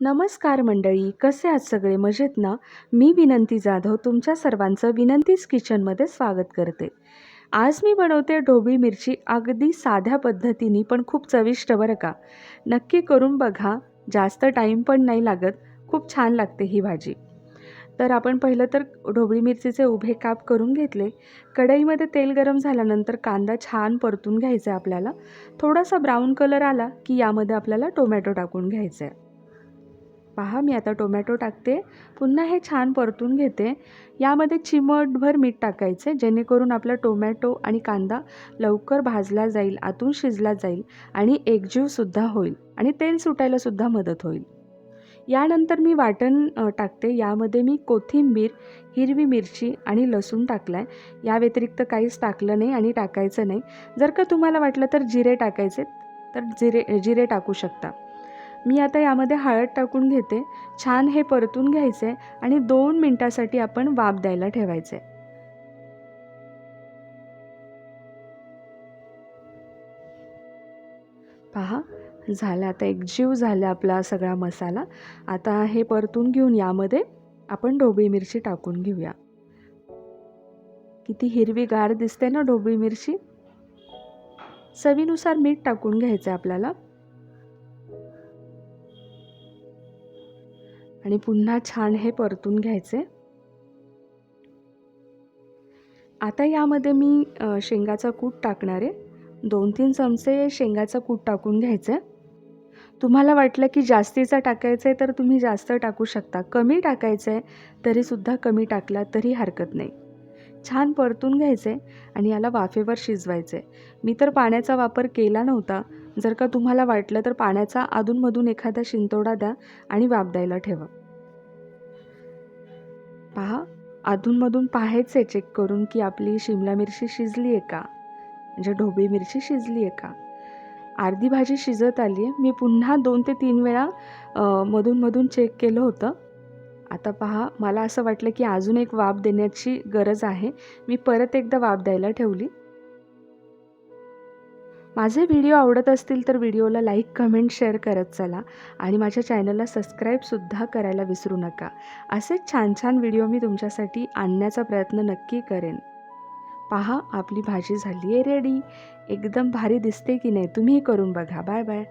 नमस्कार मंडळी कसे आहात सगळे? मजेत ना? मी विनंती जाधव तुमच्या सर्वांचं विनंतीच किचनमध्ये स्वागत करते. आज मी बनवते ढोबळी मिरची अगदी साध्या पद्धतीने पण खूप चविष्ट बरं का? नक्की करून बघा जास्त टाईम पण नाही लागत खूप छान लागते ही भाजी. तर आपण पहिलं तर ढोबळी मिरचीचे उभे काप करून घेतले. कढईमध्ये तेल गरम झाल्यानंतर कांदा छान परतून घ्यायचा आहे आपल्याला. थोडासा ब्राऊन कलर आला की यामध्ये आपल्याला टोमॅटो टाकून घ्यायचं आहे पहा मी आता टोमॅटो टाकते. पुन्हा हे छान परतून घेते. यामध्ये चिमटभर मीठ टाकायचे जेणेकरून आपला टोमॅटो आणि कांदा लवकर भाजला जाईल आतून शिजला जाईल आणि एकजीवसुद्धा होईल आणि तेल सुटायलासुद्धा मदत होईल. यानंतर मी वाटण टाकते. यामध्ये मी कोथिंबीर हिरवी मिरची आणि लसूण टाकला आहे या व्यतिरिक्त काहीच टाकलं नाही आणि टाकायचं नाही. जर का तुम्हाला वाटलं तर जिरे टाकायचे तर जिरे जिरे टाकू शकता. मी आता यामध्ये हळद टाकून घेते. छान हे परतून घ्यायचे आणि दोन मिनटासाठी आपण वाफ द्यायला ठेवायचे. पहा झालं आता एकजीव झाला आपला सगळा मसाला. आता हे परतून घेऊन यामध्ये आपण ढोबळी मिरची टाकून घेऊया. किती हिरवीगार दिसते ना ढोबळी मिरची? चवीनुसार मीठ टाकून घ्यायचं आहे आपल्याला. आणि पुन्हा छान हे परतून घ्यायचे. आता यामध्ये मी शेंगाचा कूट टाकणार आहे. दोन तीन चमचे शेंगाचा कूट टाकून घ्यायचं. आहे तुम्हाला वाटलं की जास्तीचा टाकायचं आहे तर तुम्ही जास्त टाकू शकता. कमी टाकायचं आहे तरीसुद्धा कमी टाकला तरी हरकत नाही. छान परतून घ्यायचे आणि याला वाफेवर शिजवायचे. मी तर पाण्याचा वापर केला नव्हता जर का तुम्हाला वाटलं तर पाण्याचा अधूनमधून एखादा शिंतोडा द्या आणि वाबदायला द्यायला ठेवा. पहा अधूनमधून पाहायचे चेक करून की आपली शिमला मिरची शिजली आहे का? म्हणजे ढोबळी मिरची शिजली आहे का? अर्धी भाजी शिजत आली आहे. मी पुन्हा दोन ते तीन वेळा मधूनमधून चेक केलं होतं. आता पहा मला असं वाटलं की अजून एक वाफ देण्याची गरज आहे. मी परत एकदा वाफ द्यायला ठेवली. माझे व्हिडिओ आवडत असतील तर व्हिडिओला लाईक कमेंट शेअर करत चला. आणि माझ्या चॅनलला सबस्क्राईबसुद्धा करायला विसरू नका. असेच छान छान व्हिडिओ मी तुमच्यासाठी आणण्याचा प्रयत्न नक्की करेन. पहा आपली भाजी झाली आहे रेडी एकदम भारी दिसते की नाही तुम्ही करून बघा. Bye bye.